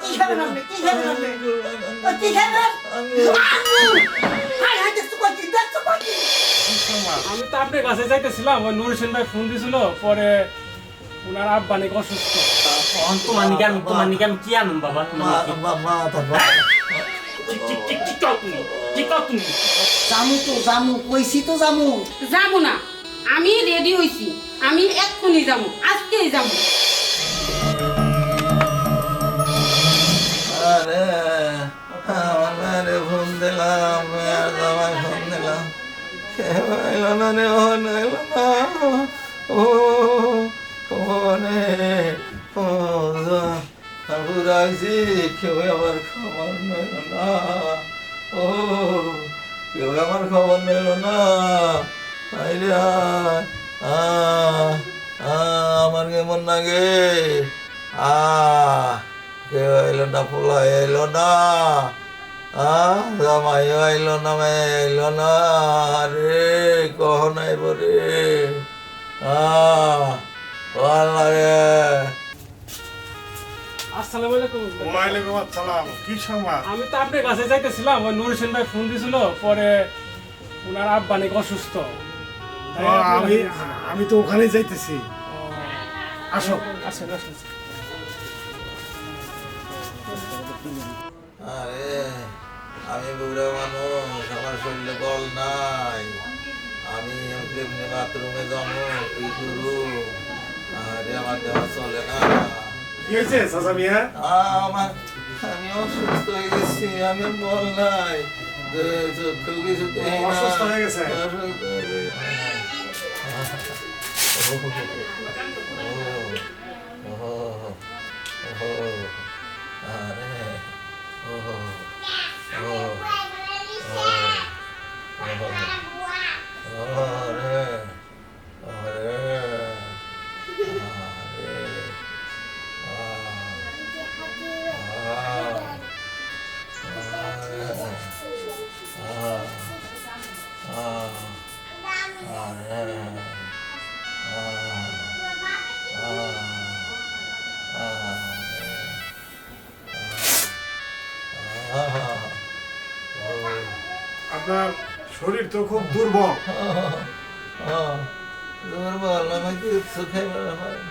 কি খাবেন আপনি কি খাবেন আপনি কি খাবেন আমি তো আপনার কাছে যাইতেছিলাম ওই নুর হোসেন ভাই ফোন দিছিল পরে ওনার আব্বা নাকি অসুস্থ। তোমার নিকে আমি তোমার নিকে আমি কি আনুম বাবা? জামু তো জামু কইছি তো জামু। যাব না আমি রেডি হইছি। আমি এক্ষুনি যাব আজকেই যাব আরে আমার মারে ফোন দিলাম জামাই ফোন দিলাম। না রে, ও এলো না ও ও রে ও বুঝাইছি কেউ আমার খবর নিল না। ও, কেউ আমার খবর নিল না। আইরে আমার কেমন লাগে? আ। কেউ এলো না পোলা এলো না আহ জামাই এলো না মেয়ে এলো না রে আহ ভালো লাগে আসসালামু আলাইকুম ওয়ালাইকুম আসসালাম। কি সংবাদ আমি তো আপনার কাছে যাইতেছিলাম ওই নুর হোসেন ভাই ফোন দিছিল পরে ওনার আব্বা নাকি অসুস্থ। তাই আমি আমি তো ওখানে যাইতেছি। আসো। আসেন আসেন। বুড়া মানুষ আমার শরীরে বল নাই আমি এমনি বাথরুমে যাব কি করু আরে আমার দেওয়া চলে না কি হয়েছে চাচা মিয়া আমার আমি অসুস্থ হয়ে গেছি আমি বল নাই চক্ষু কিছু। অসুস্থ হয়ে গেছে? অসুস্থ হয়ে গেছে। ও, ও, ও, ও, আরে, ও, ও, ও, ও, আরে, আরে, আরে, আপনার শরীর তো খুব দুর্বল। দুর্বল আমি কিছু খেতে পারি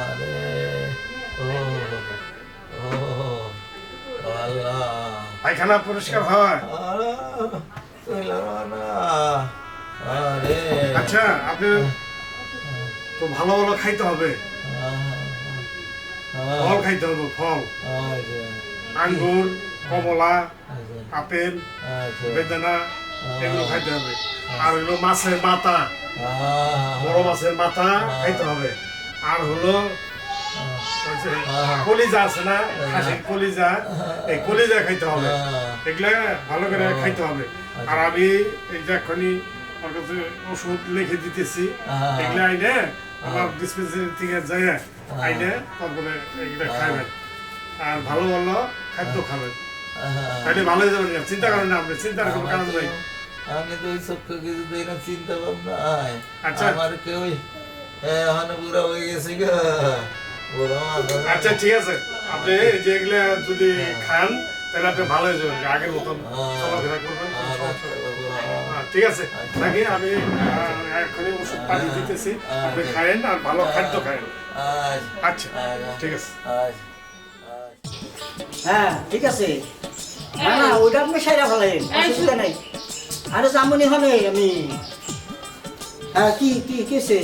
আরে ও ও আল্লাহ। পায়খানা পরিষ্কার হয়। আচ্ছা আপনি তো ভালো ভালো খাইতে হবে। ফল খাইতে হবে ফল। আঙ্গুর কমলা আপেল বেদানা এগুলো খাইতে হবে। আর হলো মাছের মাথা। বড় মাছের মাথা খাইতে হবে। আর হলো কলিজা আছে না? খাসির কলিজা। এই কলিজা খাইতে হবে। এগুলা ভালো করে খাইতে হবে। আর আমি এই যে এখনই আমার কাছে ওষুধ লিখে দিতেছি। এগুলা আইনে আমার ডিসপেন্সারি থেকে যাই আইনে তারপরে এগুলা খাইবেন। আর ভালো ভালো খাদ্য খাবেন তাহলে ভালো হয়ে যাবেন চিন্তা করেন না আপনি চিন্তার কোনো কারণ নাই। আমি তো ওই চক্ষু কিছু দিই না চিন্তা ভাবনা আচ্ছা। আমার কেউ এখন বুড়া হয়ে গেছে। আচ্ছা ঠিক আছে। আপনি এই যে যদি খান তাহলে আপনি ভালো হয়ে যাবেন। আগের মতন চলাফেরা করবেন। হ্যাঁ, ঠিক আছে। নাকি আমি এখনই ওষুধ পানি দিতেছি। আপনি খায়েন আর ভালো খাদ্য খায়েন। আচ্ছা। ঠিক আছে। হ্যাঁ ঠিক আছে। না না ওইটা আপনি সাইরা ফেলেন অসুবিধা নাই। আরে জামুনি হবে আমি হ্যাঁ কি কি কিসে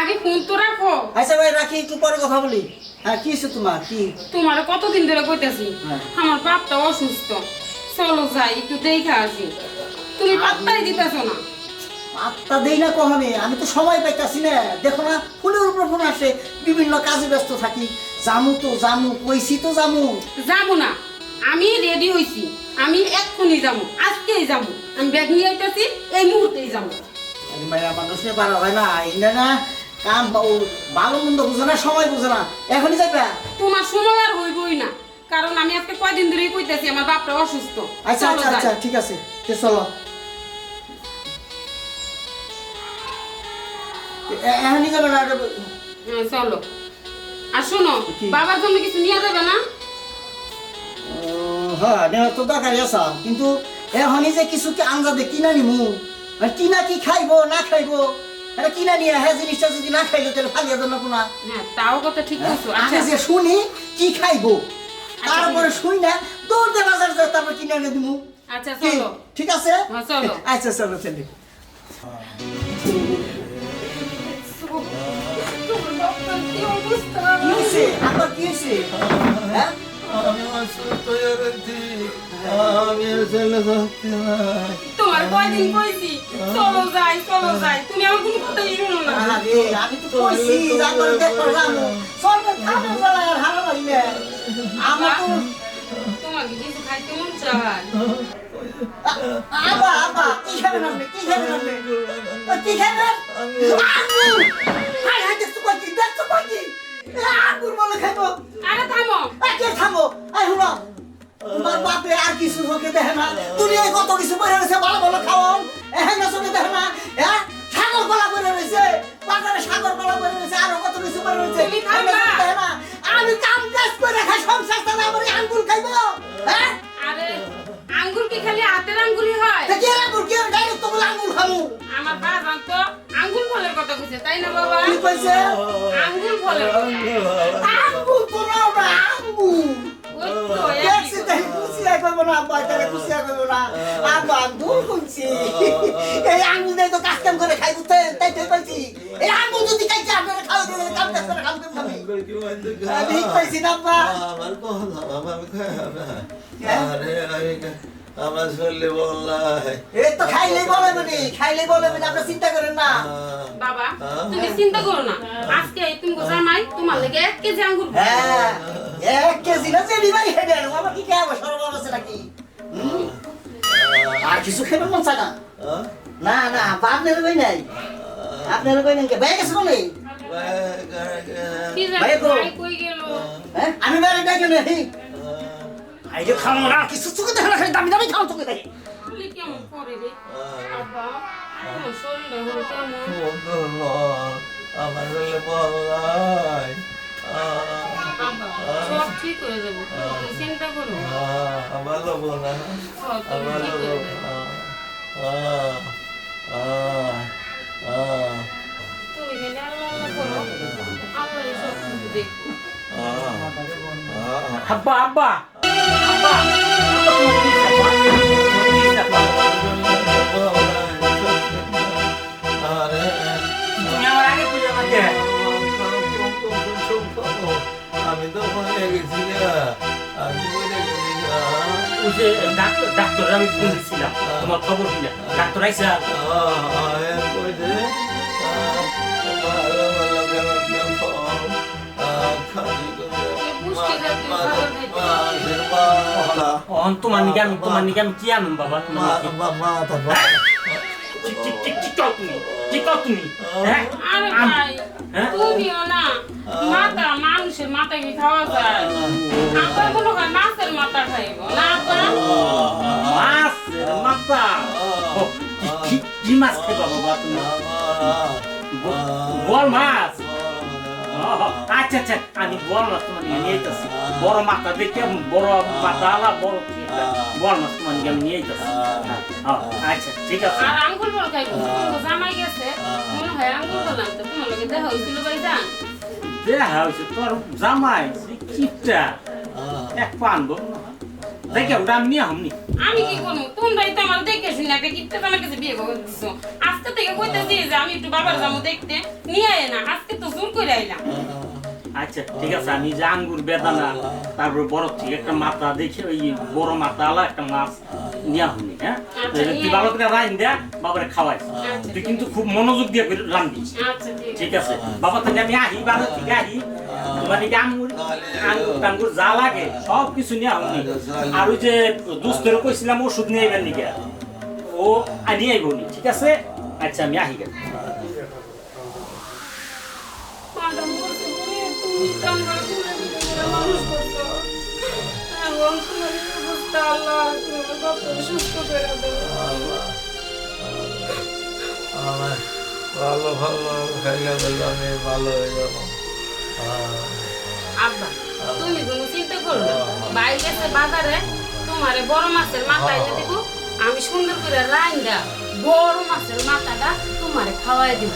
আগে ফোন তো রাখো। আচ্ছা ভাই রাখি একটু পরে কথা বলি। হ্যাঁ কি তোমার? কি? তোমার কতদিন ধরে কইতাছি হ্যাঁ। আমার বাপটা অসুস্থ। চলো যাই একটু দেখা আসি। তুমি পাত্তাই দিতেছো না। আত্মা দেই না কখনই। আমি তো সময় পাইতাছি না। দেখো না ফোনের উপর ফোন আসে বিভিন্ন কাজে ব্যস্ত থাকি। জামু তো জামু কইছি তো জামু। যাব না আমি রেডি হইছি। আমি এক্ষুনি যাব আজকেই যাব আমি ব্যাগ নিয়ে আইতাছি এই মুহূর্তেই যাব আরে মায়া মানুষ নিয়ে পারা হয় না। ইন্না না কাম বা- ও ভালো মন্দ বুঝে না সময় বুঝে না। এখনই যাবে তোমার সময় আর হইবই না। কারণ আমি আজকে কয়দিন ধরেই কইতাছি আমার বাপটা অসুস্থ। আচ্ছা চলো আচ্ছা যাই। আচ্ছা ঠিক আছে। তে চলো। এ- এখনই যাবে না হ্যাঁ, চলো। আর শোনো বাবার জন্য কিছু নিয়ে যাবে না? ও, হ্যাঁ নেওয়ার তো দরকারই আছে কিন্তু এখনই যে কিছু কি আঞ্জাদে কিনা নিমু। কিনা কি খাইবো না খাইবো? কিনা নিয়ে হ্যাঁ জিনিসটা যদি না খাইলো তাহলে ফালিয়ে দেন না হ্যাঁ তাও কথা ঠিক বলছো। আগে আচ্ছা যে শুনি কি খাইবো? আচ্ছা, তারপরে। শুই না দৌড় দে বাজার তারপর কিনে এনে দিমু। আচ্ছা চলো। ঠিক আছে? হ্যাঁ, চলো। আচ্ছা চলো চলি। কি হয়েছে আবার কি হয়েছে? হ্যাঁ আমি অসুস্থ হয়ে? গেছি আমি আর ছেলে থাকতে তোমার কয়দিন কইছি? চলো যাই চলো যাই। তুমি আমার কোনো কথাই শুনো না। আরে, আমি তো কইছি যা করে দেখো জানো সরকার খাবে বলা আর হারা না। আমরা তো তোমাকে কিছু খাইতে মন চায়? আবা আবা কি খাবেন আপনি? কি খাবেন আপনি? কি খাবেন আঙ্গুর হাই দেখছ এ, আঙ্গুর বলে খাব আরে থামো। আকে থামো? আই হুনো তোমার বাপে আর কিছু চোখে দেখে না। দুনিয়ায় কত কিছু পড়ে রয়েছে ভালো ভালো খাওয়ান এহেন চোখে দেখে না। হ্যাঁ সাগর কলা পড়ে রয়েছে বাজারে সাগর কলা পড়ে রয়েছে আরও কত কিছু পড়ে রয়েছে। আমি কাম কাজ করে খাই সংসার চালা আমার আঙ্গুর খাইবো। হ্যাঁ আরে আঙ্গুর কি খালি হাতের আঙ্গুরই হয়? কি আঙ্গুর কি ডাইরেক্ট তো আঙ্গুর খামু? আমার বাবা তো আঙ্গুর কথা কইছে তাই না বাবা? কি কইছে? আঙ্গুর ফলের কথা। আঙ্গুর তো না আপনারা খাওয়া আমার শরীরে বললাই এই তো খাইলেই বলে মানে খাইলেই বলে মানে আপনারা চিন্তা করেন না। বাবা তুমি চিন্তা করো না। আজকে এই তুমি জামাই তোমার লাগে এক কেজি আঙ্গুর হ্যাঁ এক কেজি না যে ভাই হেডে। আমার কি খাব সরবরাহ আছে নাকি? আর কিছু খেবেন মন চায় না? না না আপনার কই নাই? আপনার কই নাই? ভাই গেছে বলে কি। ভাই কই গেল? হ্যাঁ। আমি বাইরে ডাকি না আই যে খাও না কিছু চোখে দেখে না খালি দামি দামি খাও চোখে দেখে কেমন করে রে বাবা আমার শরীরটা হলো কেমন আমার শরীরে বললাই সব ঠিক হয়ে যাবে চিন্তা করো আমার লোক না আমার লোক তুমি খালি আল্লাহ আল্লাহ করো আল্লাহ সব কিছু আব্বা আব্বা যে ডাক্তার ডাক্তার আমি ফোন দিচ্ছিলাম তোমার খবর কিনা ডাক্তার আইসা অন তোমার নিকে আমি তোমার নিকে আমি কি আনুম বাবা? তোমার হ্যাঁ? হ্যাঁ? মানুষের মাথা কি খাওয়া যায়? আমরা মনে হয় মাছের মাথা খাইব না মাথা? কি- মাছ বাবা আচ্ছা আচ্ছা আমি বড় মাছ তোমার নিয়ে নিয়ে যাচ্ছি। বড় মাথা দেখে বড় আলা বড় বড় মাছ তোমার নিয়ে আমি নিয়ে যাচ্ছি। আচ্ছা। ঠিক আছে। আর আঙ্গুল বল খাইব জামাই গেছে। মনে হয় আঙ্গুল বল আনতে তোমার লগে দেখা হইছিল ভাই জান। দেখা হয়েছে তোর জামাই কিপটা। এক পান দেখে ওটা আমি নিয়ে হমনি আমি কি করব তোমরাই তো আমার দেখে শুনে একটা কিপতে আমার কাছে বিয়ে করে দিছো? আজকে থেকে কইতেছি যে আমি একটু বাবার যাব দেখতে নিয়ে আয় না আজকে তো জোর করে আইলাম আচ্ছা ঠিক আছে আমি যে আঙ্গুর বেদানা তারপর বড় থেকে একটা মাথা দেখে ওই বড় মাথা আলা একটা মাছ নিয়ে হমনি হ্যাঁ? আচ্ছা, তুই ভালো করে রাইন দেয়া বাবারে খাওয়াই। আচ্ছা, তুই কিন্তু খুব মনোযোগ দিয়ে করে রান্ধবি আচ্ছা ঠিক ঠিক আছে। বাবা থেকে আমি আহি বাজার থেকে আহি মানে কি আঙ্গুর যা লাগে সব কিছু নিয়ে হমনি আর ওই যে দুস্থের কইছিলাম ওষুধ নিয়ে আইবেন নিকে ও আনি আইব ঠিক আছে আচ্ছা আমি আহি গেলাম ভালো ভালো খাইলে বললে আমি ভালো হয়ে যাব হ্যাঁ আব্বা তুমি কোনো চিন্তা করো না। বাইরে গেছে বাজারে তোমারে বড় মাছের মাথা এনে দিব আমি সুন্দর করে রাইন্দা বড় মাছের মাথাটা তোমারে খাওয়াই দিব।